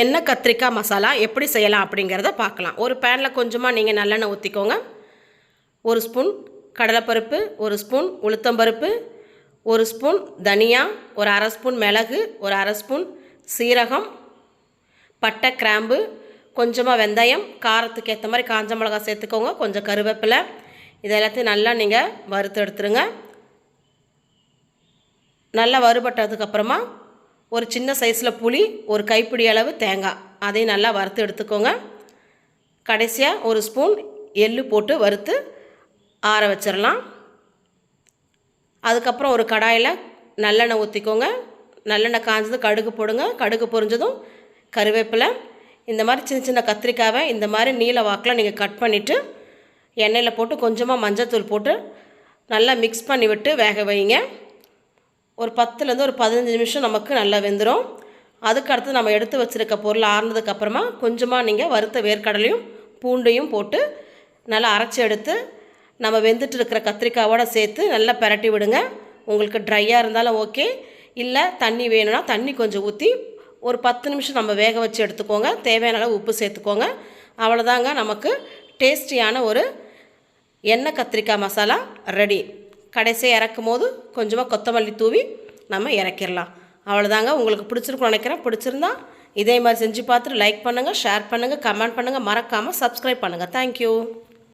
எண்ணெய் கத்திரிக்காய் மசாலா எப்படி செய்யலாம் அப்படிங்கிறத பார்க்கலாம். ஒரு பேனில் கொஞ்சமாக நீங்கள் நல்லெண்ணெய் ஊற்றிக்கோங்க ஒரு ஸ்பூன் கடலைப்பருப்பு ஒரு ஸ்பூன் உளுத்தம்பருப்பு ஒரு ஸ்பூன் தனியா ஒரு அரை ஸ்பூன் மிளகு ஒரு அரை ஸ்பூன் சீரகம் பட்டை கிராம்பு கொஞ்சமாக வெந்தயம் காரத்துக்கு ஏற்ற மாதிரி காஞ்ச மிளகாய் சேர்த்துக்கோங்க கொஞ்சம் கருவேப்பிலை. இது எல்லாத்தையும் நல்லா நீங்கள் வறுத்து எடுத்துருங்க. நல்லா வறுபட்டதுக்கப்புறமா ஒரு சின்ன சைஸில் புளி ஒரு கைப்பிடி அளவு தேங்காய். அதையும் நல்லா வறுத்து எடுத்துக்கோங்க. கடைசியாக ஒரு ஸ்பூன் எள்ளு போட்டு வறுத்து ஆற வச்சிடலாம் அதுக்கப்புறம் ஒரு கடாயில் நல்லெண்ணெய் ஊற்றிக்கோங்க நல்லெண்ணெய் காஞ்சது கடுகு போடுங்க. கடுகு பொரிஞ்சதும் கருவேப்பிலை. இந்த மாதிரி சின்ன சின்ன கத்திரிக்காவை இந்த மாதிரி நீல வாக்கில் நீங்கள் கட் பண்ணிவிட்டு எண்ணெயில் போட்டு கொஞ்சமாக மஞ்சத்தூள் போட்டு நல்லா மிக்ஸ் பண்ணி விட்டு வேக வைங்க. ஒரு பத்துலேருந்து ஒரு பதினஞ்சு நிமிஷம் நமக்கு நல்லா வெந்துடும் அதுக்கு அடுத்து நம்ம எடுத்து வச்சுருக்க பொருள் ஆறுனதுக்கப்புறமா கொஞ்சமாக நீங்கள் வறுத்த வேர்க்கடலையும் பூண்டையும் போட்டு நல்லா அரைச்சி எடுத்து நம்ம வெந்துட்டு இருக்கிற கத்திரிக்காவோட சேர்த்து நல்லா பிரட்டி விடுங்க. உங்களுக்கு ட்ரையாக இருந்தாலும் ஓகே இல்லை தண்ணி வேணும்னா தண்ணி கொஞ்சம் ஊற்றி ஒரு பத்து நிமிஷம் நம்ம வேக வச்சு எடுத்துக்கோங்க. தேவையான அளவு உப்பு சேர்த்துக்கோங்க. அவ்வளோதாங்க நமக்கு டேஸ்டியான ஒரு எண்ணெய் கத்திரிக்காய் மசாலா ரெடி கடைசியாக இறக்கும் போது கொஞ்சமாக கொத்தமல்லி தூவி நம்ம இறக்கிடலாம். அவ்வளோதாங்க உங்களுக்கு பிடிச்சிருக்கும்னு நினைக்கிறேன். பிடிச்சிருந்தா இதே மாதிரி செஞ்சு பார்த்துட்டு லைக் பண்ணுங்கள் ஷேர் பண்ணுங்கள் கமெண்ட் பண்ணுங்கள் மறக்காமல் சப்ஸ்கிரைப் பண்ணுங்கள் தேங்க்யூ